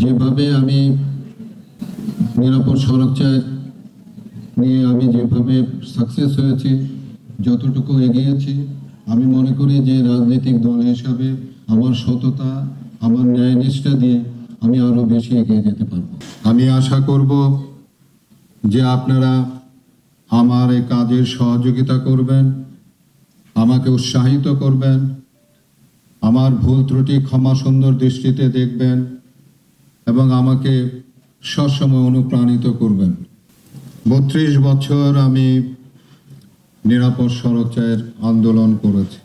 যেভাবে আমি নিরাপদ সড়ক নিয়ে আমি যেভাবে সাকসেস হয়েছি, যতটুকু এগিয়েছি, আমি মনে করি যে রাজনৈতিক দল হিসাবে আমার সততা, আমার ন্যায় নিষ্ঠা দিয়ে আমি আরও বেশি এগিয়ে যেতে পারব। আমি আশা করব যে আপনারা আমার এই কাজের সহযোগিতা করবেন, আমাকে উৎসাহিত করবেন, আমার ভুল ত্রুটি ক্ষমা সুন্দর দৃষ্টিতে দেখবেন এবং আমাকে সবসময় অনুপ্রাণিত করবেন। বত্রিশ বছর আমি নিরাপদ সড়ক চায়ের আন্দোলন করেছি।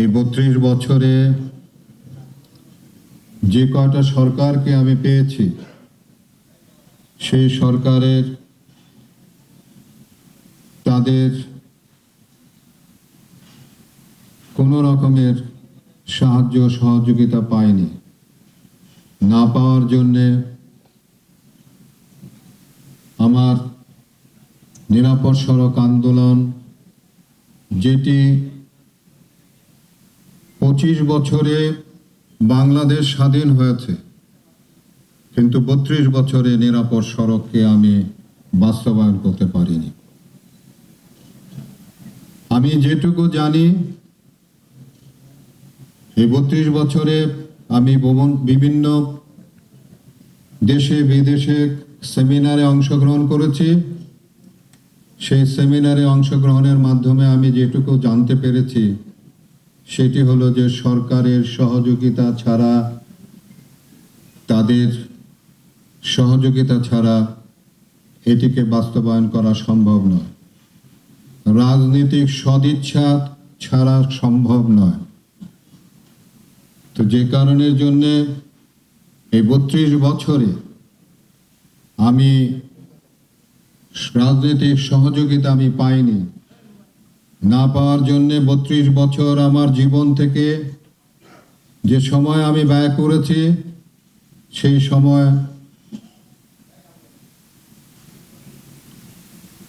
এই বত্রিশ বছরে যে কয়টা সরকারকে আমি পেয়েছি, সেই সরকারের তাদের কোনো রকমের সাহায্য সহযোগিতা পায়নি না পাওয়ার জন্যে আমার নিরাপদ সড়ক আন্দোলন, যেটি পঁচিশ বছরে বাংলাদেশ স্বাধীন হয়েছে, কিন্তু বত্রিশ বছরে নিরাপদ সড়ককে আমি বাস্তবায়ন করতে পারিনি। আমি যেটুকু জানি, এই বত্রিশ বছরে আমি বিভিন্ন দেশে, বিদেশে সেমিনারে অংশগ্রহণ করেছি। সেই সেমিনারে অংশগ্রহণের মাধ্যমে আমি যেটুকু জানতে পেরেছি, সেটি হলো যে সরকারের সহযোগিতা ছাড়া, তাদের সহযোগিতা ছাড়া এটিকে বাস্তবায়ন করা সম্ভব নয়। রাজনৈতিক সদিচ্ছা ছাড়া সম্ভব নয়। তো যে কারণের জন্যে এই বত্রিশ বছরে আমি রাজনৈতিক সহযোগিতা আমি পাইনি। না পাওয়ার জন্য বত্রিশ বছর আমার জীবন থেকে যে সময় আমি ব্যয় করেছি, সেই সময়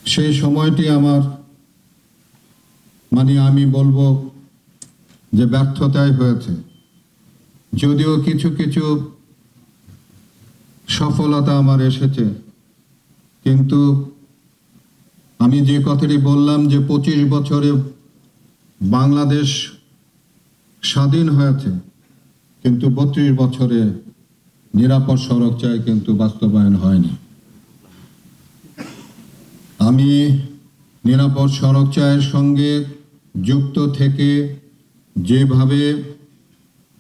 সেই সময়টি আমার মানে আমি বলব যে ব্যর্থতাই হয়েছে। যদিও কিছু কিছু সফলতা আমার এসেছে, কিন্তু আমি যে কথাটি বললাম যে পঁচিশ বছরে বাংলাদেশ স্বাধীন হয়েছে, কিন্তু বত্রিশ বছরে নিরাপদ সড়ক চাই কিন্তু বাস্তবায়ন হয়নি। আমি নিরাপদ সড়ক চায়ের সঙ্গে যুক্ত থেকে যেভাবে